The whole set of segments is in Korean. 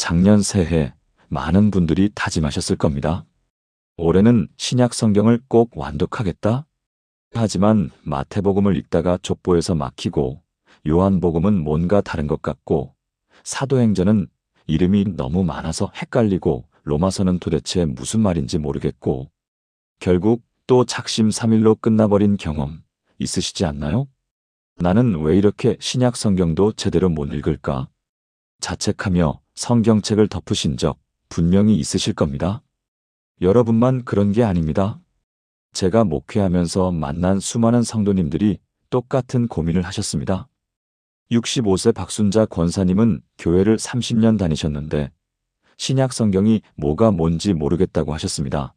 작년 새해 많은 분들이 다짐하셨을 겁니다. 올해는 신약 성경을 꼭 완독하겠다? 하지만 마태복음을 읽다가 족보에서 막히고 요한복음은 뭔가 다른 것 같고 사도행전은 이름이 너무 많아서 헷갈리고 로마서는 도대체 무슨 말인지 모르겠고 결국 또 작심 삼일로 끝나버린 경험 있으시지 않나요? 나는 왜 이렇게 신약 성경도 제대로 못 읽을까? 자책하며 성경책을 덮으신 적 분명히 있으실 겁니다. 여러분만 그런 게 아닙니다. 제가 목회하면서 만난 수많은 성도님들이 똑같은 고민을 하셨습니다. 65세 박순자 권사님은 교회를 30년 다니셨는데 신약 성경이 뭐가 뭔지 모르겠다고 하셨습니다.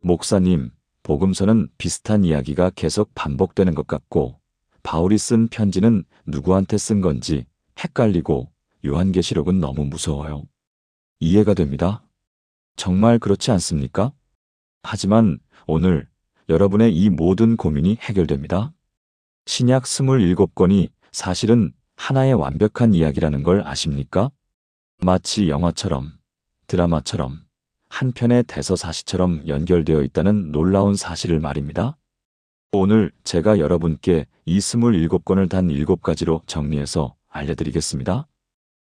목사님, 복음서는 비슷한 이야기가 계속 반복되는 것 같고 바울이 쓴 편지는 누구한테 쓴 건지 헷갈리고 요한계시록은 너무 무서워요. 이해가 됩니다. 정말 그렇지 않습니까? 하지만 오늘 여러분의 이 모든 고민이 해결됩니다. 신약 27권이 사실은 하나의 완벽한 이야기라는 걸 아십니까? 마치 영화처럼, 드라마처럼, 한 편의 대서사시처럼 연결되어 있다는 놀라운 사실을 말입니다. 오늘 제가 여러분께 이 27권을 단 7가지로 정리해서 알려드리겠습니다.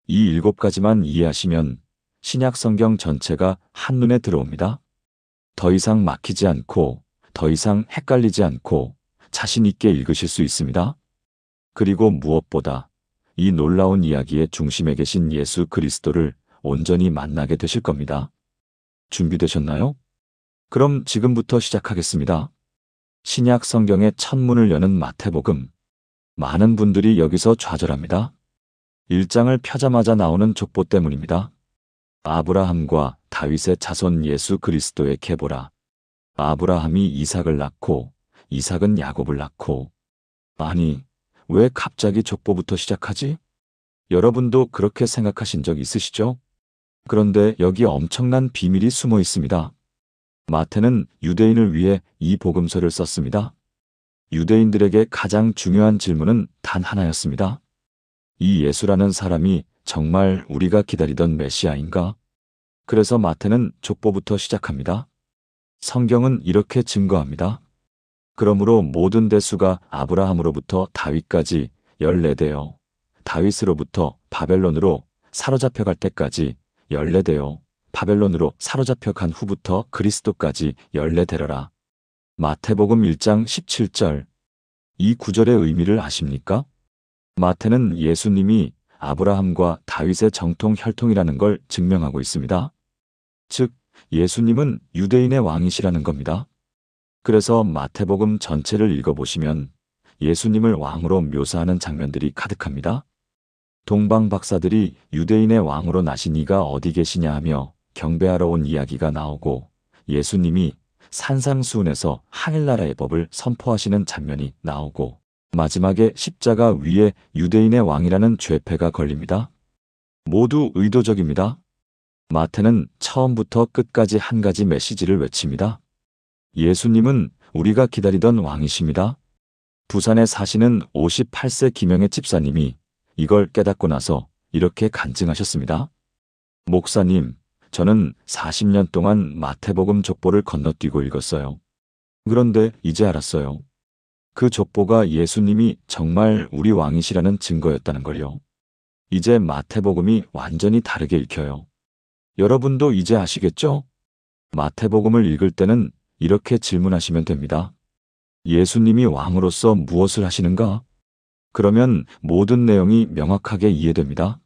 이 7가지만 이해하시면 신약 성경 전체가 한눈에 들어옵니다. 더 이상 막히지 않고, 더 이상 헷갈리지 않고, 자신 있게 읽으실 수 있습니다. 그리고 무엇보다 이 놀라운 이야기의 중심에 계신 예수 그리스도를 온전히 만나게 되실 겁니다. 준비되셨나요? 그럼 지금부터 시작하겠습니다. 신약 성경의 첫 문을 여는 마태복음. 많은 분들이 여기서 좌절합니다. 1장을 펴자마자 나오는 족보 때문입니다. 아브라함과 다윗의 자손 예수 그리스도의 계보라. 아브라함이 이삭을 낳고 이삭은 야곱을 낳고 아니 왜 갑자기 족보부터 시작하지? 여러분도 그렇게 생각하신 적 있으시죠? 그런데 여기 엄청난 비밀이 숨어 있습니다. 마태는 유대인을 위해 이 복음서를 썼습니다. 유대인들에게 가장 중요한 질문은 단 하나였습니다. 이 예수라는 사람이 정말 우리가 기다리던 메시아인가? 그래서 마태는 족보부터 시작합니다. 성경은 이렇게 증거합니다. 그러므로 모든 대수가 아브라함으로부터 다윗까지 열네되어 다윗으로부터 바벨론으로 사로잡혀 갈 때까지 열네되어 바벨론으로 사로잡혀 간 후부터 그리스도까지 열네되러라. 마태복음 1장 17절 이 구절의 의미를 아십니까? 마태는 예수님이 아브라함과 다윗의 정통 혈통이라는 걸 증명하고 있습니다. 즉, 예수님은 유대인의 왕이시라는 겁니다. 그래서 마태복음 전체를 읽어보시면 예수님을 왕으로 묘사하는 장면들이 가득합니다. 동방 박사들이 유대인의 왕으로 나신 이가 어디 계시냐 하며 경배하러 온 이야기가 나오고 예수님이 산상수훈에서 하늘나라의 법을 선포하시는 장면이 나오고 마지막에 십자가 위에 유대인의 왕이라는 죄패가 걸립니다. 모두 의도적입니다. 마태는 처음부터 끝까지 한 가지 메시지를 외칩니다. 예수님은 우리가 기다리던 왕이십니다. 부산에 사시는 58세 김영애 집사님이 이걸 깨닫고 나서 이렇게 간증하셨습니다. 목사님, 저는 40년 동안 마태복음 족보를 건너뛰고 읽었어요. 그런데 이제 알았어요. 그 족보가 예수님이 정말 우리 왕이시라는 증거였다는 걸요. 이제 마태복음이 완전히 다르게 읽혀요. 여러분도 이제 아시겠죠? 마태복음을 읽을 때는 이렇게 질문하시면 됩니다. 예수님이 왕으로서 무엇을 하시는가? 그러면 모든 내용이 명확하게 이해됩니다.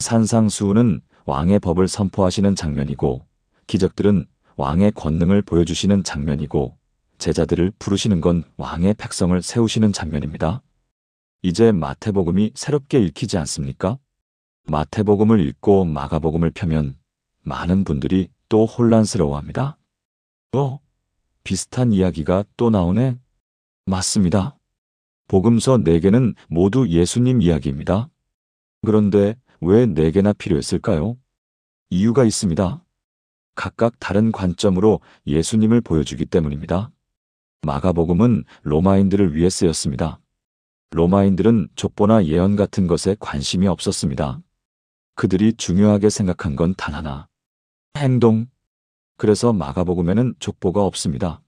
산상수훈은 왕의 법을 선포하시는 장면이고, 기적들은 왕의 권능을 보여주시는 장면이고, 제자들을 부르시는 건 왕의 백성을 세우시는 장면입니다. 이제 마태복음이 새롭게 읽히지 않습니까? 마태복음을 읽고 마가복음을 펴면 많은 분들이 또 혼란스러워합니다. 어? 비슷한 이야기가 또 나오네? 맞습니다. 복음서 4개는 모두 예수님 이야기입니다. 그런데 왜 4개나 필요했을까요? 이유가 있습니다. 각각 다른 관점으로 예수님을 보여주기 때문입니다. 마가복음은 로마인들을 위해 쓰였습니다. 로마인들은 족보나 예언 같은 것에 관심이 없었습니다. 그들이 중요하게 생각한 건 단 하나. 행동. 그래서 마가복음에는 족보가 없습니다.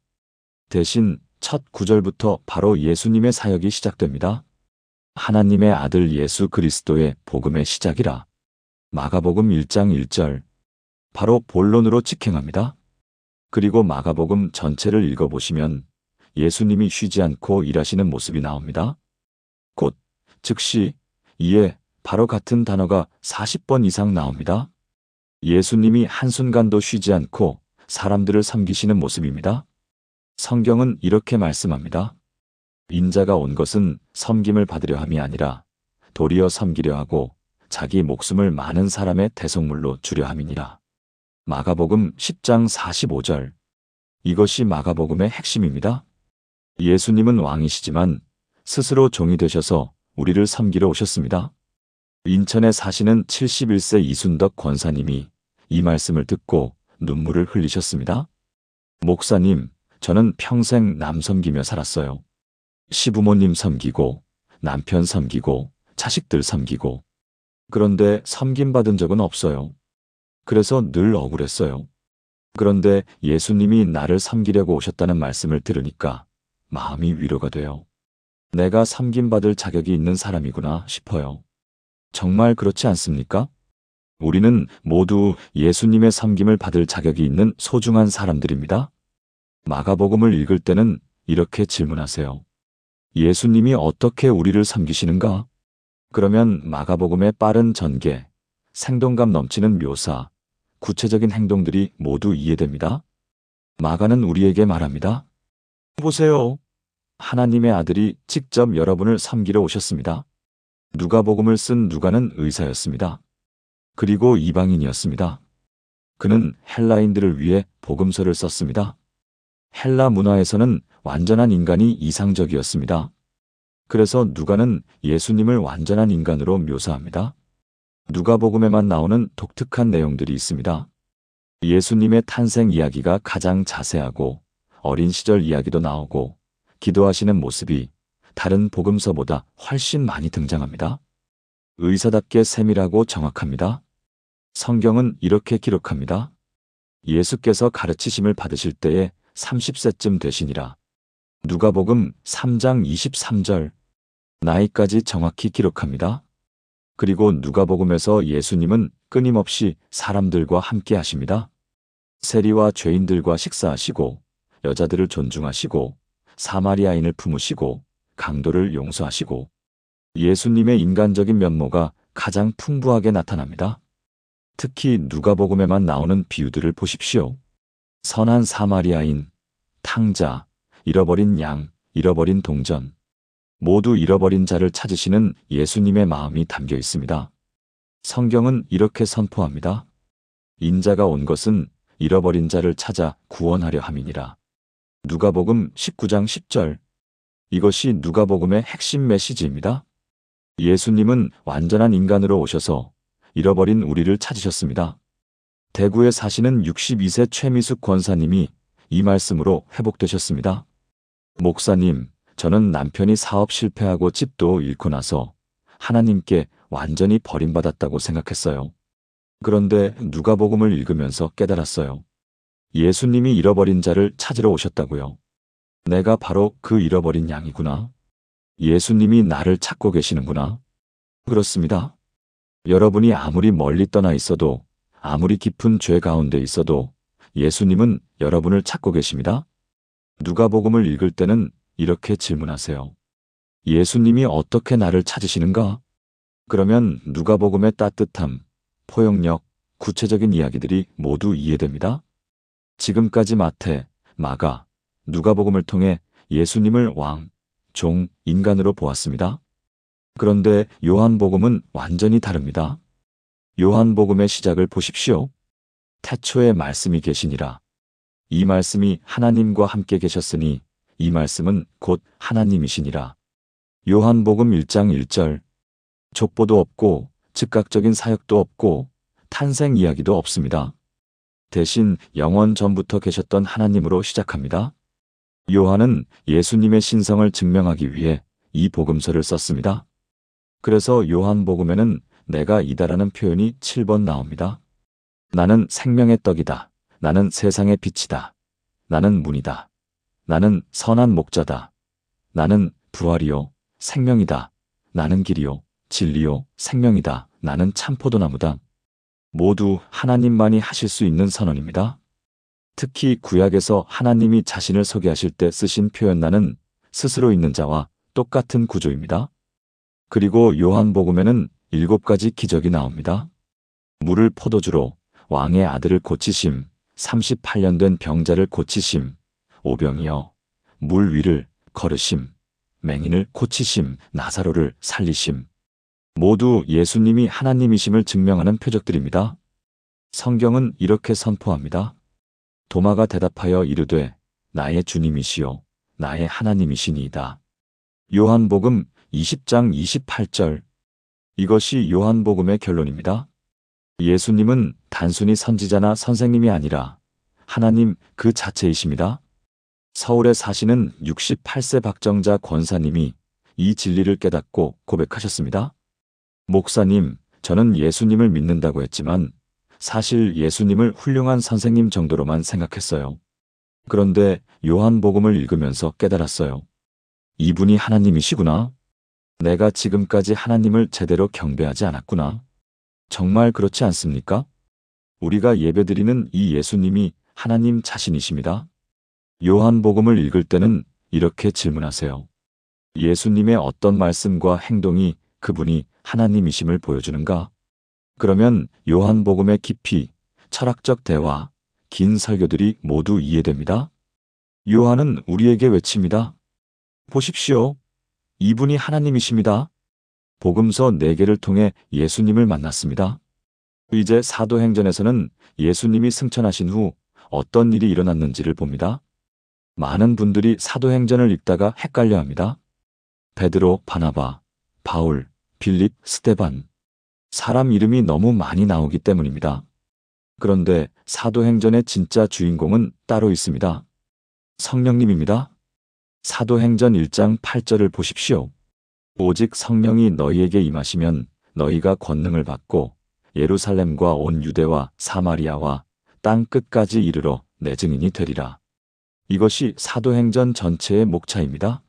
대신 첫 구절부터 바로 예수님의 사역이 시작됩니다. 하나님의 아들 예수 그리스도의 복음의 시작이라. 마가복음 1장 1절. 바로 본론으로 직행합니다. 그리고 마가복음 전체를 읽어보시면 예수님이 쉬지 않고 일하시는 모습이 나옵니다. 곧, 즉시, 이에 바로 같은 단어가 40번 이상 나옵니다. 예수님이 한순간도 쉬지 않고 사람들을 섬기시는 모습입니다. 성경은 이렇게 말씀합니다. 인자가 온 것은 섬김을 받으려 함이 아니라 도리어 섬기려 하고 자기 목숨을 많은 사람의 대속물로 주려 함이니라. 마가복음 10장 45절. 이것이 마가복음의 핵심입니다. 예수님은 왕이시지만 스스로 종이 되셔서 우리를 섬기러 오셨습니다. 인천에 사시는 71세 이순덕 권사님이 이 말씀을 듣고 눈물을 흘리셨습니다. 목사님, 저는 평생 남 섬기며 살았어요. 시부모님 섬기고, 남편 섬기고, 자식들 섬기고. 그런데 섬김받은 적은 없어요. 그래서 늘 억울했어요. 그런데 예수님이 나를 섬기려고 오셨다는 말씀을 들으니까 마음이 위로가 돼요. 내가 섬김받을 자격이 있는 사람이구나 싶어요. 정말 그렇지 않습니까? 우리는 모두 예수님의 섬김을 받을 자격이 있는 소중한 사람들입니다. 마가복음을 읽을 때는 이렇게 질문하세요. 예수님이 어떻게 우리를 섬기시는가? 그러면 마가복음의 빠른 전개, 생동감 넘치는 묘사, 구체적인 행동들이 모두 이해됩니다. 마가는 우리에게 말합니다. 보세요. 하나님의 아들이 직접 여러분을 섬기러 오셨습니다. 누가복음을 쓴 누가는 의사였습니다. 그리고 이방인이었습니다. 그는 헬라인들을 위해 복음서를 썼습니다. 헬라 문화에서는 완전한 인간이 이상적이었습니다. 그래서 누가는 예수님을 완전한 인간으로 묘사합니다. 누가복음에만 나오는 독특한 내용들이 있습니다. 예수님의 탄생 이야기가 가장 자세하고 어린 시절 이야기도 나오고 기도하시는 모습이 다른 복음서보다 훨씬 많이 등장합니다. 의사답게 세밀하고 정확합니다. 성경은 이렇게 기록합니다. 예수께서 가르치심을 받으실 때에 30세쯤 되시니라. 누가복음 3장 23절 나이까지 정확히 기록합니다. 그리고 누가복음에서 예수님은 끊임없이 사람들과 함께 하십니다. 세리와 죄인들과 식사하시고 여자들을 존중하시고 사마리아인을 품으시고 강도를 용서하시고 예수님의 인간적인 면모가 가장 풍부하게 나타납니다. 특히 누가복음에만 나오는 비유들을 보십시오. 선한 사마리아인, 탕자, 잃어버린 양, 잃어버린 동전, 모두 잃어버린 자를 찾으시는 예수님의 마음이 담겨 있습니다. 성경은 이렇게 선포합니다. 인자가 온 것은 잃어버린 자를 찾아 구원하려 함이니라. 누가복음 19장 10절. 이것이 누가복음의 핵심 메시지입니다. 예수님은 완전한 인간으로 오셔서 잃어버린 우리를 찾으셨습니다. 대구에 사시는 62세 최미숙 권사님이 이 말씀으로 회복되셨습니다. 목사님, 저는 남편이 사업 실패하고 집도 잃고 나서 하나님께 완전히 버림받았다고 생각했어요. 그런데 누가복음을 읽으면서 깨달았어요. 예수님이 잃어버린 자를 찾으러 오셨다고요. 내가 바로 그 잃어버린 양이구나. 예수님이 나를 찾고 계시는구나. 그렇습니다. 여러분이 아무리 멀리 떠나 있어도 아무리 깊은 죄 가운데 있어도 예수님은 여러분을 찾고 계십니다. 누가복음을 읽을 때는 이렇게 질문하세요. 예수님이 어떻게 나를 찾으시는가? 그러면 누가복음의 따뜻함, 포용력, 구체적인 이야기들이 모두 이해됩니다. 지금까지 마태, 마가, 누가복음을 통해 예수님을 왕, 종, 인간으로 보았습니다. 그런데 요한복음은 완전히 다릅니다. 요한복음의 시작을 보십시오. 태초에 말씀이 계시니라. 이 말씀이 하나님과 함께 계셨으니 이 말씀은 곧 하나님이시니라. 요한복음 1장 1절. 족보도 없고 즉각적인 사역도 없고 탄생 이야기도 없습니다. 대신 영원 전부터 계셨던 하나님으로 시작합니다. 요한은 예수님의 신성을 증명하기 위해 이 복음서를 썼습니다. 그래서 요한복음에는 내가 이다라는 표현이 7번 나옵니다. 나는 생명의 떡이다. 나는 세상의 빛이다. 나는 문이다. 나는 선한 목자다. 나는 부활이요, 생명이다. 나는 길이요, 진리요, 생명이다. 나는 참포도나무다. 모두 하나님만이 하실 수 있는 선언입니다. 특히 구약에서 하나님이 자신을 소개하실 때 쓰신 표현 나는 스스로 있는 자와 똑같은 구조입니다. 그리고 요한복음에는 일곱 가지 기적이 나옵니다. 물을 포도주로 왕의 아들을 고치심, 38년 된 병자를 고치심, 오병이여, 물 위를 걸으심, 맹인을 고치심, 나사로를 살리심. 모두 예수님이 하나님이심을 증명하는 표적들입니다. 성경은 이렇게 선포합니다. 도마가 대답하여 이르되 나의 주님이시요 나의 하나님이시니이다. 요한복음 20장 28절 이것이 요한복음의 결론입니다. 예수님은 단순히 선지자나 선생님이 아니라 하나님 그 자체이십니다. 서울에 사시는 68세 박정자 권사님이 이 진리를 깨닫고 고백하셨습니다. 목사님, 저는 예수님을 믿는다고 했지만 사실 예수님을 훌륭한 선생님 정도로만 생각했어요. 그런데 요한복음을 읽으면서 깨달았어요. 이분이 하나님이시구나. 내가 지금까지 하나님을 제대로 경배하지 않았구나. 정말 그렇지 않습니까? 우리가 예배드리는 이 예수님이 하나님 자신이십니다. 요한복음을 읽을 때는 이렇게 질문하세요. 예수님의 어떤 말씀과 행동이 그분이 하나님이심을 보여주는가? 그러면 요한복음의 깊이, 철학적 대화, 긴 설교들이 모두 이해됩니다. 요한은 우리에게 외칩니다. 보십시오. 이분이 하나님이십니다. 복음서 4개를 통해 예수님을 만났습니다. 이제 사도행전에서는 예수님이 승천하신 후 어떤 일이 일어났는지를 봅니다. 많은 분들이 사도행전을 읽다가 헷갈려 합니다. 베드로, 바나바, 바울, 빌립, 스테반. 사람 이름이 너무 많이 나오기 때문입니다. 그런데 사도행전의 진짜 주인공은 따로 있습니다. 성령님입니다. 사도행전 1장 8절을 보십시오. 오직 성령이 너희에게 임하시면 너희가 권능을 받고 예루살렘과 온 유대와 사마리아와 땅 끝까지 이르러 내 증인이 되리라. 이것이 사도행전 전체의 목차입니다.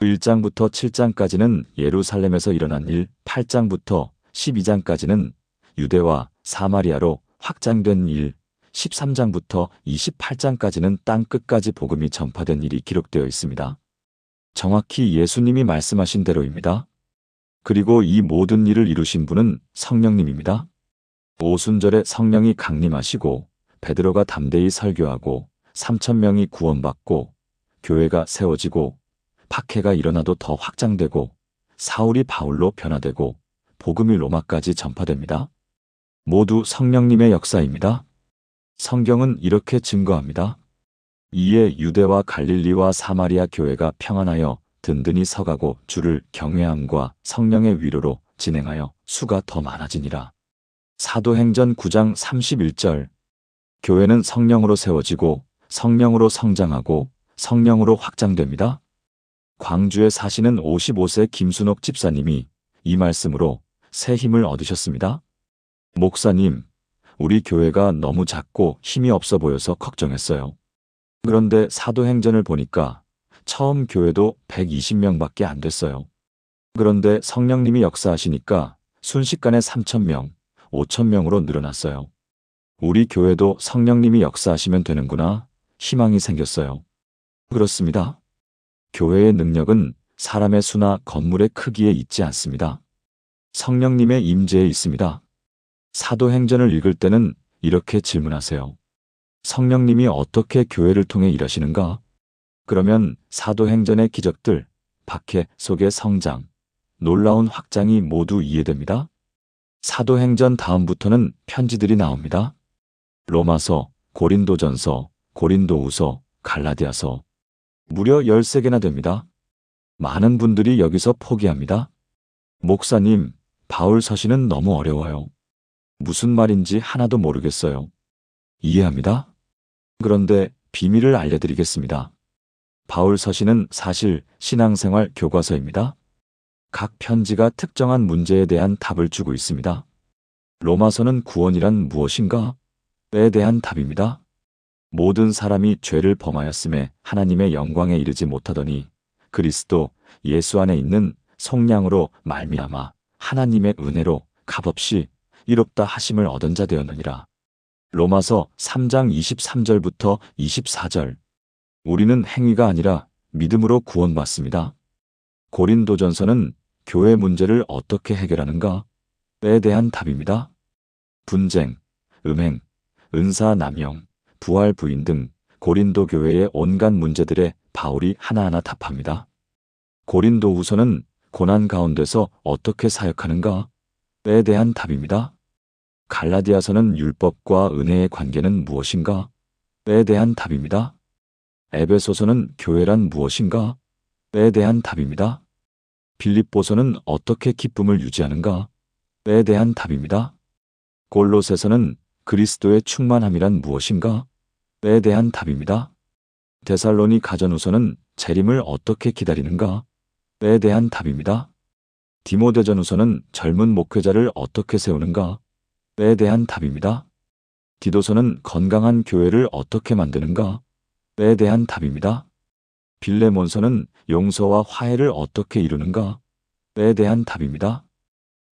1장부터 7장까지는 예루살렘에서 일어난 일, 8장부터 12장까지는 유대와 사마리아로 확장된 일, 13장부터 28장까지는 땅 끝까지 복음이 전파된 일이 기록되어 있습니다. 정확히 예수님이 말씀하신 대로입니다. 그리고 이 모든 일을 이루신 분은 성령님입니다. 오순절에 성령이 강림하시고 베드로가 담대히 설교하고 3천 명이 구원받고 교회가 세워지고 박해가 일어나도 더 확장되고 사울이 바울로 변화되고 복음이 로마까지 전파됩니다. 모두 성령님의 역사입니다. 성경은 이렇게 증거합니다. 이에 유대와 갈릴리와 사마리아 교회가 평안하여 든든히 서가고 주를 경외함과 성령의 위로로 진행하여 수가 더 많아지니라. 사도행전 9장 31절 교회는 성령으로 세워지고 성령으로 성장하고 성령으로 확장됩니다. 광주에 사시는 55세 김순옥 집사님이 이 말씀으로 새 힘을 얻으셨습니다. 목사님, 우리 교회가 너무 작고 힘이 없어 보여서 걱정했어요. 그런데 사도행전을 보니까 처음 교회도 120명밖에 안 됐어요. 그런데 성령님이 역사하시니까 순식간에 3천명, 5천명으로 늘어났어요. 우리 교회도 성령님이 역사하시면 되는구나 희망이 생겼어요. 그렇습니다. 교회의 능력은 사람의 수나 건물의 크기에 있지 않습니다. 성령님의 임재에 있습니다. 사도행전을 읽을 때는 이렇게 질문하세요. 성령님이 어떻게 교회를 통해 일하시는가? 그러면 사도행전의 기적들, 박해 속의 성장, 놀라운 확장이 모두 이해됩니다. 사도행전 다음부터는 편지들이 나옵니다. 로마서, 고린도전서, 고린도우서, 갈라디아서 무려 13개나 됩니다. 많은 분들이 여기서 포기합니다. 목사님, 바울 서신은 너무 어려워요. 무슨 말인지 하나도 모르겠어요. 이해합니다. 그런데 비밀을 알려드리겠습니다. 바울 서신은 사실 신앙생활 교과서입니다. 각 편지가 특정한 문제에 대한 답을 주고 있습니다. 로마서는 구원이란 무엇인가? 에 대한 답입니다. 모든 사람이 죄를 범하였음에 하나님의 영광에 이르지 못하더니 그리스도 예수 안에 있는 성량으로 말미암아 하나님의 은혜로 값없이 이롭다 하심을 얻은 자 되었느니라. 로마서 3장 23절부터 24절. 우리는 행위가 아니라 믿음으로 구원받습니다. 고린도전서는 교회 문제를 어떻게 해결하는가? 에 대한 답입니다. 분쟁, 음행, 은사 남용, 부활 부인 등 고린도 교회의 온갖 문제들에 바울이 하나하나 답합니다. 고린도 후서는 고난 가운데서 어떻게 사역하는가? 에 대한 답입니다. 갈라디아서는 율법과 은혜의 관계는 무엇인가? 에 대한 답입니다. 에베소서는 교회란 무엇인가? 에 대한 답입니다. 빌립보서는 어떻게 기쁨을 유지하는가? 에 대한 답입니다. 골로새서는 그리스도의 충만함이란 무엇인가? 에 대한 답입니다. 데살로니 가전후서는 재림을 어떻게 기다리는가? 에 대한 답입니다. 디모데전후서는 젊은 목회자를 어떻게 세우는가? 에 대한 답입니다. 디도서는 건강한 교회를 어떻게 만드는가? 에 대한 답입니다. 빌레몬서는 용서와 화해를 어떻게 이루는가? 에 대한 답입니다.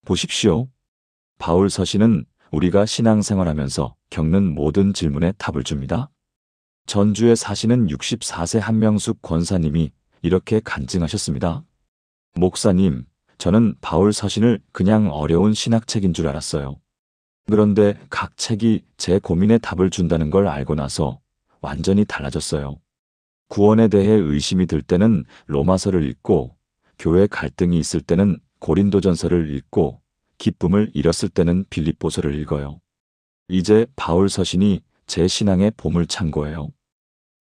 보십시오. 바울 서신은 우리가 신앙생활하면서 겪는 모든 질문에 답을 줍니다. 전주에 사시는 64세 한명숙 권사님이 이렇게 간증하셨습니다. 목사님, 저는 바울 서신을 그냥 어려운 신학책인 줄 알았어요. 그런데 각 책이 제 고민에 답을 준다는 걸 알고 나서 완전히 달라졌어요. 구원에 대해 의심이 들 때는 로마서를 읽고, 교회 갈등이 있을 때는 고린도전서를 읽고, 기쁨을 잃었을 때는 빌립보서를 읽어요. 이제 바울 서신이 제 신앙의 보물창고예요.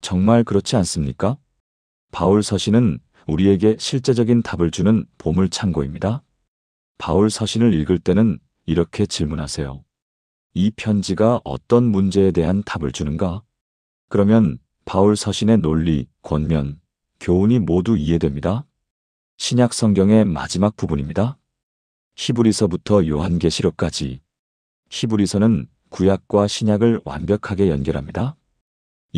정말 그렇지 않습니까? 바울 서신은 우리에게 실제적인 답을 주는 보물 창고입니다. 바울 서신을 읽을 때는 이렇게 질문하세요. 이 편지가 어떤 문제에 대한 답을 주는가? 그러면 바울 서신의 논리, 권면, 교훈이 모두 이해됩니다. 신약 성경의 마지막 부분입니다. 히브리서부터 요한계시록까지 히브리서는 구약과 신약을 완벽하게 연결합니다.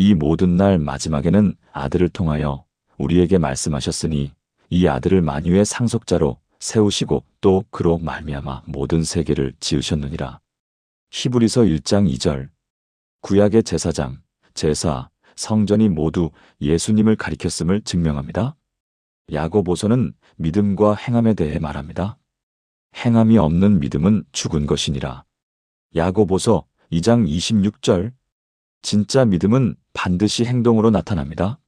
이 모든 날 마지막에는 아들을 통하여 우리에게 말씀하셨으니 이 아들을 만유의 상속자로 세우시고 또 그로 말미암아 모든 세계를 지으셨느니라. 히브리서 1장 2절 구약의 제사장, 제사, 성전이 모두 예수님을 가리켰음을 증명합니다. 야고보서는 믿음과 행함에 대해 말합니다. 행함이 없는 믿음은 죽은 것이니라. 야고보서 2장 26절 진짜 믿음은 반드시 행동으로 나타납니다.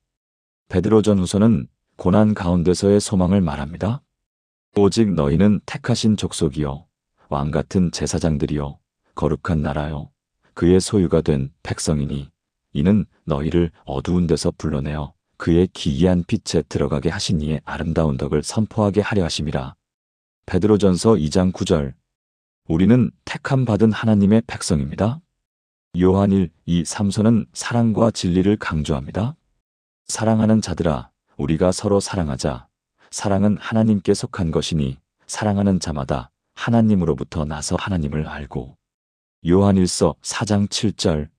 베드로전 후서는 고난 가운데서의 소망을 말합니다. 오직 너희는 택하신 족속이요 왕 같은 제사장들이요 거룩한 나라요 그의 소유가 된 백성이니 이는 너희를 어두운 데서 불러내어 그의 기이한 빛에 들어가게 하신 이의 아름다운 덕을 선포하게 하려 하심이라. 베드로전서 2장 9절 우리는 택함 받은 하나님의 백성입니다. 요한 1, 2, 3서는 사랑과 진리를 강조합니다. 사랑하는 자들아 우리가 서로 사랑하자. 사랑은 하나님께 속한 것이니 사랑하는 자마다 하나님으로부터 나서 하나님을 알고 요한 1서 4장 7절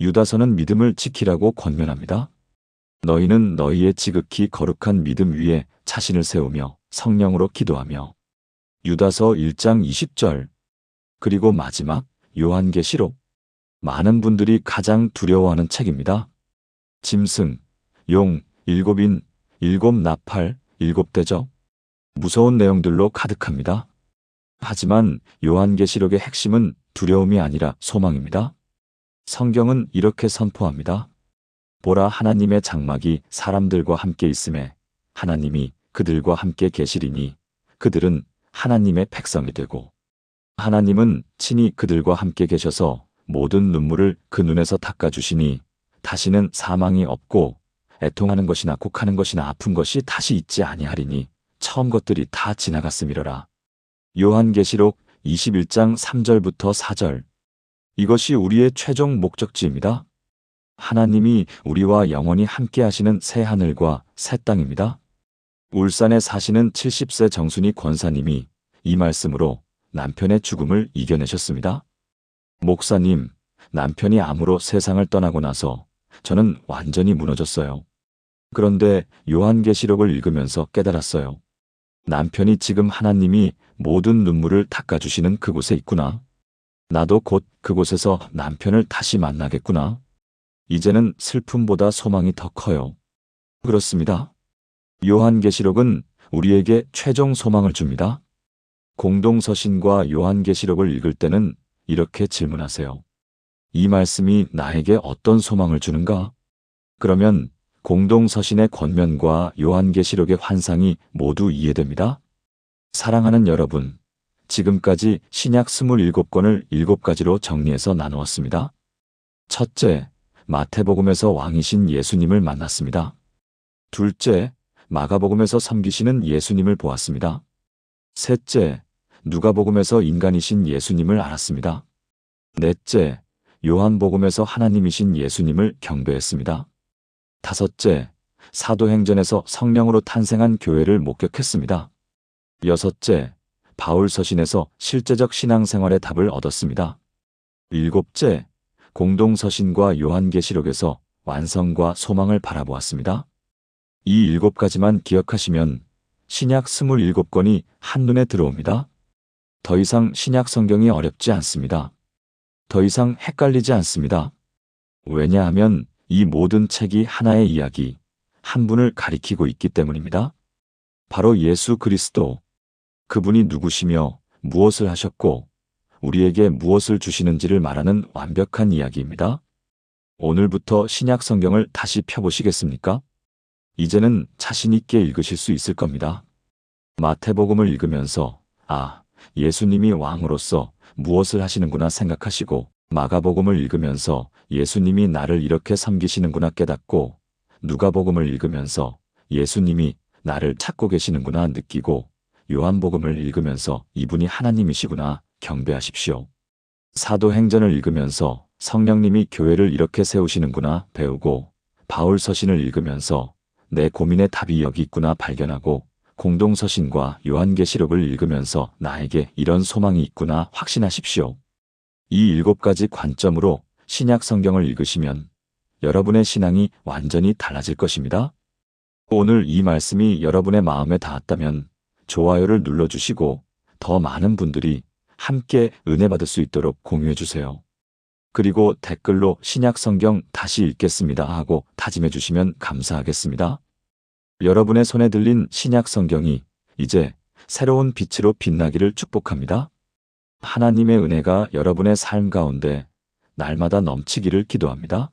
유다서는 믿음을 지키라고 권면합니다. 너희는 너희의 지극히 거룩한 믿음 위에 자신을 세우며 성령으로 기도하며 유다서 1장 20절 그리고 마지막 요한계시록 많은 분들이 가장 두려워하는 책입니다. 짐승, 용, 일곱인, 일곱 나팔, 일곱 대적 무서운 내용들로 가득합니다. 하지만 요한계시록의 핵심은 두려움이 아니라 소망입니다. 성경은 이렇게 선포합니다. 보라 하나님의 장막이 사람들과 함께 있음에 하나님이 그들과 함께 계시리니 그들은 하나님의 백성이 되고 하나님은 친히 그들과 함께 계셔서 모든 눈물을 그 눈에서 닦아주시니 다시는 사망이 없고 애통하는 것이나 곡하는 것이나 아픈 것이 다시 있지 아니하리니 처음 것들이 다 지나갔음이러라. 요한계시록 21장 3절부터 4절 이것이 우리의 최종 목적지입니다. 하나님이 우리와 영원히 함께 하시는 새 하늘과 새 땅입니다. 울산에 사시는 70세 정순이 권사님이 이 말씀으로 남편의 죽음을 이겨내셨습니다. 목사님, 남편이 암으로 세상을 떠나고 나서 저는 완전히 무너졌어요. 그런데 요한계시록을 읽으면서 깨달았어요. 남편이 지금 하나님이 모든 눈물을 닦아주시는 그곳에 있구나. 나도 곧 그곳에서 남편을 다시 만나겠구나. 이제는 슬픔보다 소망이 더 커요. 그렇습니다. 요한계시록은 우리에게 최종 소망을 줍니다. 공동서신과 요한계시록을 읽을 때는 이렇게 질문하세요. 이 말씀이 나에게 어떤 소망을 주는가? 그러면 공동서신의 권면과 요한계시록의 환상이 모두 이해됩니다. 사랑하는 여러분, 지금까지 신약 27권을 7가지로 정리해서 나누었습니다. 첫째, 마태복음에서 왕이신 예수님을 만났습니다. 둘째, 마가복음에서 섬기시는 예수님을 보았습니다. 셋째, 누가복음에서 인간이신 예수님을 알았습니다. 넷째, 요한복음에서 하나님이신 예수님을 경배했습니다. 다섯째, 사도행전에서 성령으로 탄생한 교회를 목격했습니다. 여섯째, 바울 서신에서 실제적 신앙생활의 답을 얻었습니다. 일곱째, 공동서신과 요한계시록에서 완성과 소망을 바라보았습니다. 이 일곱 가지만 기억하시면 신약 27권이 한눈에 들어옵니다. 더 이상 신약 성경이 어렵지 않습니다. 더 이상 헷갈리지 않습니다. 왜냐하면 이 모든 책이 하나의 이야기, 한 분을 가리키고 있기 때문입니다. 바로 예수 그리스도. 그분이 누구시며 무엇을 하셨고 우리에게 무엇을 주시는지를 말하는 완벽한 이야기입니다. 오늘부터 신약 성경을 다시 펴보시겠습니까? 이제는 자신있게 읽으실 수 있을 겁니다. 마태복음을 읽으면서, 아, 예수님이 왕으로서 무엇을 하시는구나 생각하시고, 마가복음을 읽으면서 예수님이 나를 이렇게 섬기시는구나 깨닫고, 누가복음을 읽으면서 예수님이 나를 찾고 계시는구나 느끼고, 요한복음을 읽으면서 이분이 하나님이시구나 경배하십시오. 사도행전을 읽으면서 성령님이 교회를 이렇게 세우시는구나 배우고, 바울 서신을 읽으면서 내 고민의 답이 여기 있구나 발견하고 공동서신과 요한계시록을 읽으면서 나에게 이런 소망이 있구나 확신하십시오. 이 일곱 가지 관점으로 신약 성경을 읽으시면 여러분의 신앙이 완전히 달라질 것입니다. 오늘 이 말씀이 여러분의 마음에 닿았다면 좋아요를 눌러주시고 더 많은 분들이 함께 은혜 받을 수 있도록 공유해 주세요. 그리고 댓글로 신약 성경 다시 읽겠습니다 하고 다짐해 주시면 감사하겠습니다. 여러분의 손에 들린 신약 성경이 이제 새로운 빛으로 빛나기를 축복합니다. 하나님의 은혜가 여러분의 삶 가운데 날마다 넘치기를 기도합니다.